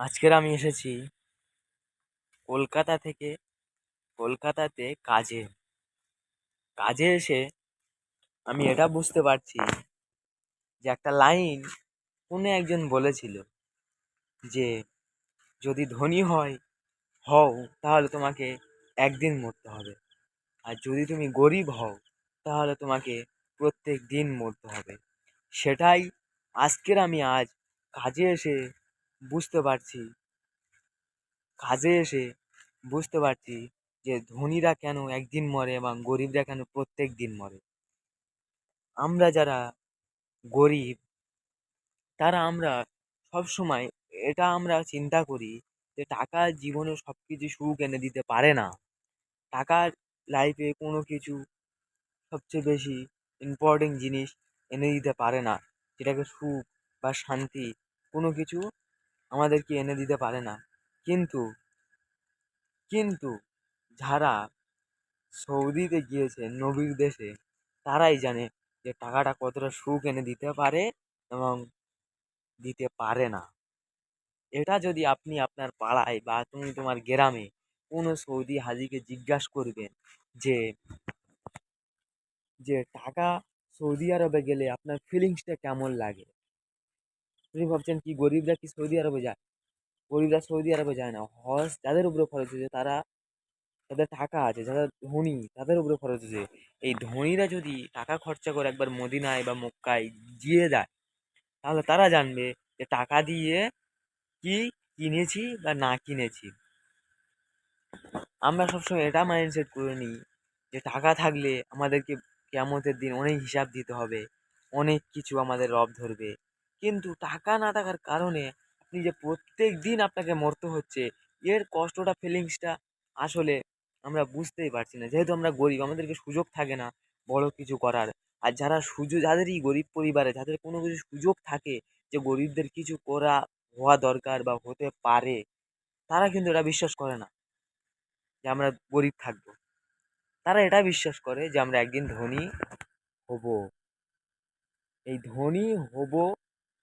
আজকের আমি এসেছি কলকাতা থেকে, কলকাতাতে কাজে। কাজে এসে আমি এটা বুঝতে পারছি যে একটা লাইন কোনো একজন বলেছিল যে, যদি ধনী হয়, হও, তাহলে তোমাকে একদিন মরতে হবে। আর যদি তুমি গরিব হও, তাহলে তোমাকে প্রত্যেক দিন মরতে হবে। সেটাই আজকের আমি আজ কাজে এসে বুঝতে পারছি। কাজে এসে বুঝতে পারছি যে ধনীরা কেন একদিন মরে এবং গরিবরা কেন প্রত্যেক দিন মরে। আমরা যারা গরিব, তারা আমরা সব সময় এটা আমরা চিন্তা করি যে টাকা জীবনে সব কিছু সুখ এনে দিতে পারে না। টাকা লাইফে কোনো কিছু সবচেয়ে বেশি ইম্পর্টেন্ট জিনিস এনে দিতে পারে না। যেটাকে সুখ বা শান্তি কোনো কিছু আমাদেরকে এনে দিতে পারে না। কিন্তু কিন্তু যারা সৌদিতে গিয়েছে, নবীর দেশে, তারাই জানে যে টাকাটা কতটা সুখ এনে দিতে পারে এবং দিতে পারে না। এটা যদি আপনি আপনার পাড়ায় বা তুমি তোমার গ্রামে কোনো সৌদি হাজিকে জিজ্ঞাসা করবেন যে যে টাকা সৌদি আরবে গেলে আপনার ফিলিংসটা কেমন লাগে? আপনি ভাবছেন, কি গরিবরা কি সৌদি আরবে যায়? গরিবরা সৌদি আরবে যায় না। হজ যাদের উপরে খরচ হয়েছে, তারা যাদের টাকা আছে, যারা ধনী, তাদের উপরে খরচ হয়েছে। এই ধনীরা যদি টাকা খরচা করে একবার মদিনায় বা মক্কায় গিয়ে দেয় তাহলে তারা জানবে যে টাকা দিয়ে কি কিনেছি বা না কিনেছি। আমরা সবসময় এটা মাইন্ডসেট করে নিই যে টাকা থাকলে আমাদেরকে কেয়ামতের দিন অনেক হিসাব দিতে হবে, অনেক কিছু আমাদের রব ধরবে। কিন্তু টাকা না থাকার কারণে আপনি যে প্রত্যেক দিন আপনাকে মরতে হচ্ছে, এর কষ্টটা ফিলিংসটা আসলে আমরা বুঝতেই পারছি না। যেহেতু আমরা গরিব, আমাদেরকে সুযোগ থাকে না বড় কিছু করার। আর যারা সুযোগ, যাদেরই গরিব পরিবারে, যাদের কোনো কিছু সুযোগ থাকে যে গরিবদের কিছু করা, হওয়া দরকার বা হতে পারে, তারা কিন্তু এটা বিশ্বাস করে না যে আমরা গরিব থাকব। তারা এটা বিশ্বাস করে যে আমরা একদিন ধনী হব। এই ধনী হব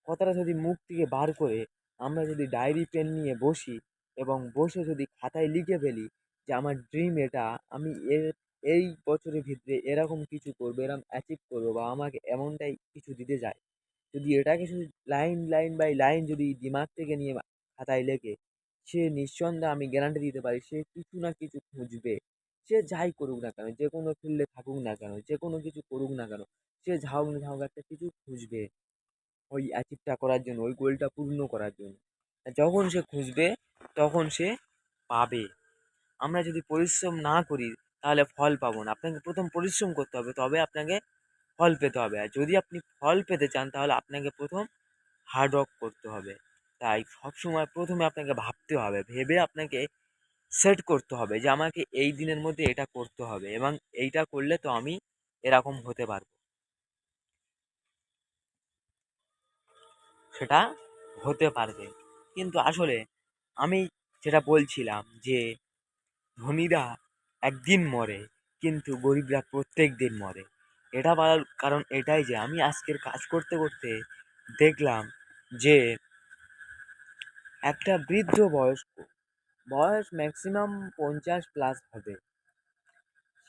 কথাটা যদি মুখ থেকে বার করে আমরা যদি ডায়েরি পেন নিয়ে বসি এবং বসে যদি খাতায় লিখে ফেলি যে আমার ড্রিম এটা, আমি এর, এই বছরের ভিতরে এরকম কিছু করব, এরকম অ্যাচিভ করব বা আমাকে এমনটাই কিছু দিতে যায়। যদি এটাকে শুধু লাইন লাইন বাই লাইন যদি দিমাগ থেকে নিয়ে খাতায় লেখে, সে নিঃসন্দেহে আমি গ্যারান্টি দিতে পারি সে কিছু না কিছু খুঁজবে। সে যাই করুক না কেন, যে কোনো ফিল্ডে থাকুক না কেন, যে কোনো কিছু করুক না কেন, সে ঝাউক না ঝাউক একটা কিছু খুঁজবে। ওই অ্যাচিভটা করার জন্য, ওই গোলটা পূর্ণ করার জন্য। যখন সে খুঁজবে, তখন সে পাবে। আমরা যদি পরিশ্রম না করি, তাহলে ফল পাবো না। আপনাকে প্রথম পরিশ্রম করতে হবে, তবে আপনাকে ফল পেতে হবে। আর যদি আপনি ফল পেতে চান, তাহলে আপনাকে প্রথম হার্ড ওয়ার্ক করতে হবে। তাই সবসময় প্রথমে আপনাকে ভাবতে হবে, ভেবে আপনাকে সেট করতে হবে যে, আমাকে এই দিনের মধ্যে এটা করতে হবে এবং এইটা করলে তো আমি এরকম হতে পারব। সেটা হতে পারবে। কিন্তু আসলে আমি যেটা বলছিলাম যে, ধনীরা একদিন মরে, কিন্তু গরিবরা প্রত্যেক দিন মরে। এটা বলার কারণ এটাই যে, আমি আজকের কাজ করতে করতে দেখলাম যে, একটা বৃদ্ধ বয়স্ক, বয়স ম্যাক্সিমাম পঞ্চাশ প্লাস হবে।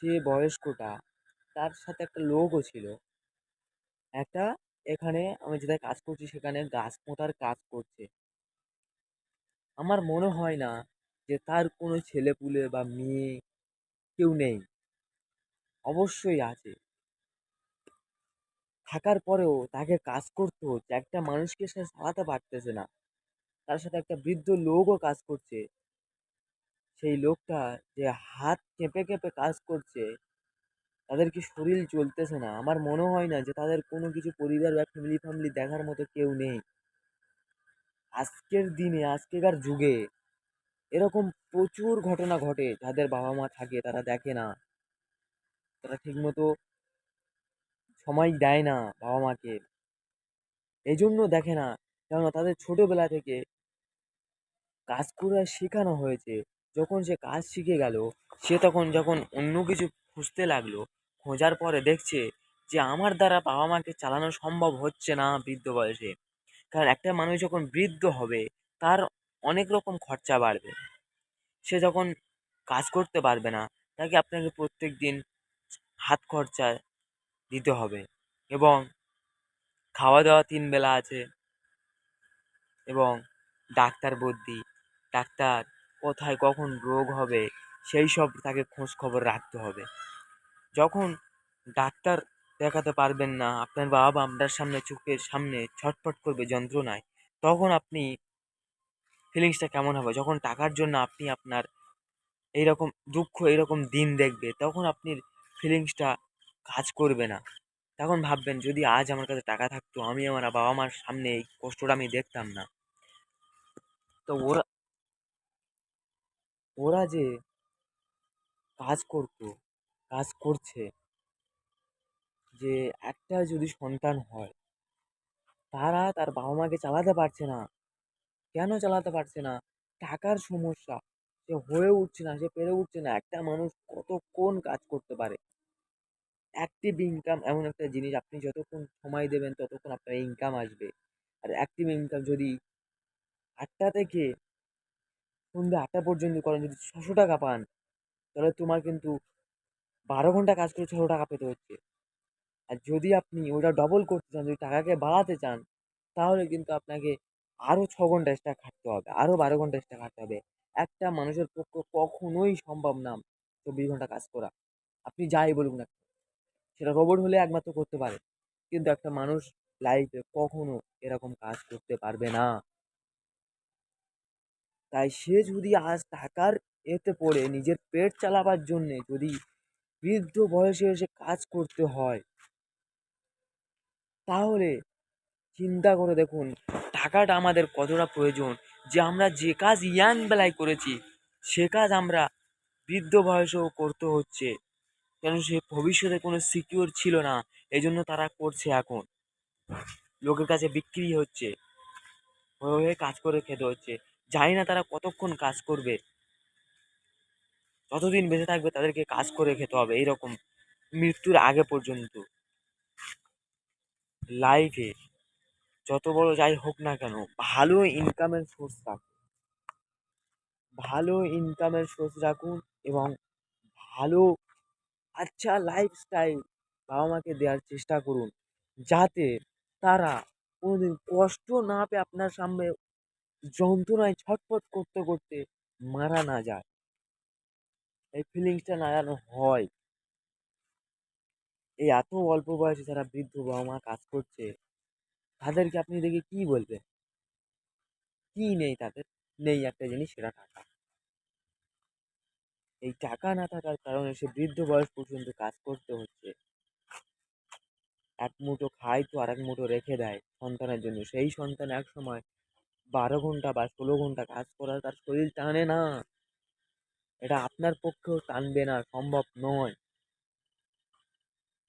সে বয়স্কটা, তার সাথে একটা লোকও ছিল। একটা এখানে আমি যেটা কাজ করছি সেখানে গাছ পোঁতার কাজ করছে। আমার মনে হয় না যে তার কোনো ছেলেপুলে বা মেয়ে কেউ নেই। অবশ্যই আছে। থাকার পরেও তাকে কাজ করতে হচ্ছে। একটা মানুষকে সে চালাতে পারতেছে না। তার সাথে একটা বৃদ্ধ লোকও কাজ করছে। সেই লোকটা যে হাত কেঁপে কেঁপে কাজ করছে তাদের কি শরীর চলতেছে না? আমার মনে হয় না যে তাদের কোনো কিছু পরিবার বা ফ্যামিলি ফ্যামিলি দেখার মতো কেউ নেই। আজকের দিনে, আজকেকার যুগে এরকম প্রচুর ঘটনা ঘটে যাদের বাবা মা থাকে, তারা দেখে না। তারা ঠিকমতো সময় দেয় না বাবা মাকে এই জন্য দেখে না। কেননা তাদের ছোটোবেলা থেকে কাজ করে শেখানো হয়েছে। যখন সে কাজ শিখে গেল, সে তখন যখন অন্য কিছু খুঁজতে লাগল খোঁজার পরে দেখছে যে আমার দ্বারা বাবা মাকে চালানো সম্ভব হচ্ছে না বৃদ্ধ বয়সে। কারণ একটা মানুষ যখন বৃদ্ধ হবে, তার অনেক রকম খরচা বাড়বে। সে যখন কাজ করতে পারবে না, তাকে আপনাকে প্রত্যেক দিন হাত খরচা দিতে হবে এবং খাওয়া দাওয়া তিন বেলা আছে এবং ডাক্তার বদ্যি ডাক্তার কোথায় কখন রোগ হবে, সেই সব তাকে খোঁজ খবর রাখতে হবে। যখন ডাক্তার দেখাতে পারবেন না, আপনার বাবা আপনার সামনে, চোখের সামনে ছটফট করবে যন্ত্রণায়, তখন আপনি ফিলিংসটা কেমন হবে? যখন টাকার জন্য আপনি আপনার এইরকম দুঃখ এইরকম দিন দেখবে, তখন আপনি ফিলিংসটা কাজ করবে না। তখন ভাববেন, যদি আজ আমার কাছে টাকা থাকতো, আমি আমার বাবা মার সামনে এই কষ্টটা আমি দেখতাম না। তো ওরা ওরা যে কাজ করতো কাজ করছে যে একটা যদি সন্তান হয়, তারা তার বাবা মাকে চালাতে পারছে না। কেন চালাতে পারছে না? টাকার সমস্যা। সে হয়ে উঠছে না, সে পেরে উঠছে না। একটা মানুষ কতক্ষণ কাজ করতে পারে? অ্যাক্টিভ ইনকাম এমন একটা জিনিস, আপনি যতক্ষণ সময় দেবেন ততক্ষণ আপনার ইনকাম আসবে। আর অ্যাক্টিভ ইনকাম যদি আটটা থেকে সন্ধ্যে আটটা পর্যন্ত করেন, যদি ছশো টাকা পান, তাহলে তোমার কিন্তু বারো ঘণ্টা কাজ করে ছশো টাকা পেতে হচ্ছে। আর যদি আপনি ওটা ডবল করতে চান, যদি টাকাকে বাড়াতে চান, তাহলে কিন্তু আপনাকে আরও ছ ঘণ্টা এক্সট্রা খাটতে হবে আরও বারো ঘণ্টা এক্সট্রা খাটতে হবে। একটা মানুষের পক্ষে কখনোই সম্ভব না চব্বিশ ঘণ্টা কাজ করা। আপনি যাই বলুন না সেটা রোবট হলে একমাত্র করতে পারে। কিন্তু একটা মানুষ লাইফে কখনো এরকম কাজ করতে পারবে না। তাই সে যদি আজ টাকার এতে পড়ে, নিজের পেট চালাবার জন্যে যদি বৃদ্ধ বয়সে এসে কাজ করতে হয়। তাহলে চিন্তা করে দেখুন, টাকাটা আমাদের কতটা প্রয়োজন? যে আমরা যে কাজ ইয়াং বেলায় করেছি, সে কাজ আমরা বৃদ্ধ বয়সেও করতে হচ্ছে। কেন সে ভবিষ্যতে কোনো সিকিউর ছিল না এই জন্য তারা করছে এখন। লোকের কাছে বিক্রি হচ্ছে, হয়ে হয়ে কাজ করে খেতে হচ্ছে। জানি না তারা কতক্ষণ কাজ করবে। যতদিন বেঁচে থাকবে তাদেরকে কাজ করে খেতে হবে, এইরকম মৃত্যুর আগে পর্যন্ত। লাইফে যত বড় যাই হোক না কেন, ভালো ইনকামের সোর্স রাখুন। ভালো ইনকামের সোর্স রাখুন এবং ভালো আচ্ছা লাইফস্টাইল বাবা মাকে দেওয়ার চেষ্টা করুন, যাতে তারা কোনোদিন কষ্ট না পেয়ে আপনার সামনে যন্ত্রণায় ছটফট করতে করতে মারা না যায়। এই ফিলিংসটা না যেন হয়। এই এত অল্প বয়সে যারা বৃদ্ধ বাবা মা কাজ করছে, তাদেরকে আপনি দেখে কি বলবেন? কি নেই তাদের? নেই একটা জিনিস, সেটা টাকা। এই টাকা না থাকার কারণে সে বৃদ্ধ বয়স পর্যন্ত কাজ করতে হচ্ছে। এক মুঠো খায় তো আর এক মুঠো রেখে দেয় সন্তানের জন্য। সেই সন্তান এক সময় বারো ঘণ্টা বা ষোলো ঘণ্টা কাজ করার, তার শরীর টানে না। এটা আপনার পক্ষেও টানবে না সম্ভব নয়।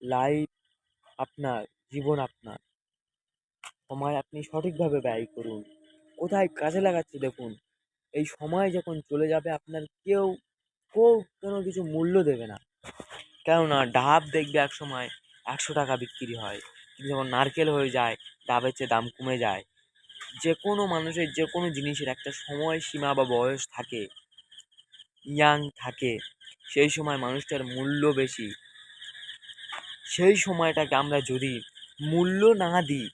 লাইফ আপনার, জীবন আপনার। সময় আপনি সঠিকভাবে ব্যয় করুন। কোথায় কাজে লাগাচ্ছে দেখুন। এই সময় যখন চলে যাবে আপনার কেউ কেউ কোনো কিছু মূল্য দেবে না। কেননা ডাব দেখবে এক সময় একশো টাকা বিক্রি হয়। কিন্তু যখন নারকেল হয়ে যায়, ডাবের চেয়ে দাম কমে যায়। যে কোনো মানুষের যে কোনো জিনিসের একটা সময় সীমা বা বয়স থাকে। ইয়াং থাকে, সেই সময় মানুষটার মূল্য বেশি। সেই সময়টাকে আমরা যদি মূল্য না দিই,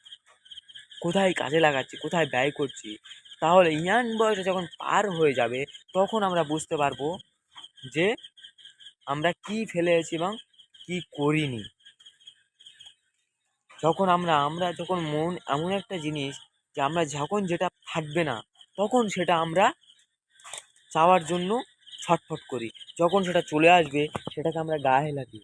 কোথায় কাজে লাগাচ্ছি, কোথায় ব্যয় করছি, তাহলে ইয়াং বয়সে যখন পার হয়ে যাবে, তখন আমরা বুঝতে পারব যে আমরা কী ফেলে এসেছি এবং কী করিনি। যখন আমরা আমরা যখন মন এমন একটা জিনিস যে আমরা যখন যেটা থাকবে না, তখন সেটা আমরা চাওয়ার জন্য ছটফট করি। যখন সেটা চলে আসবে সেটাকে আমরা গায়ে লাগি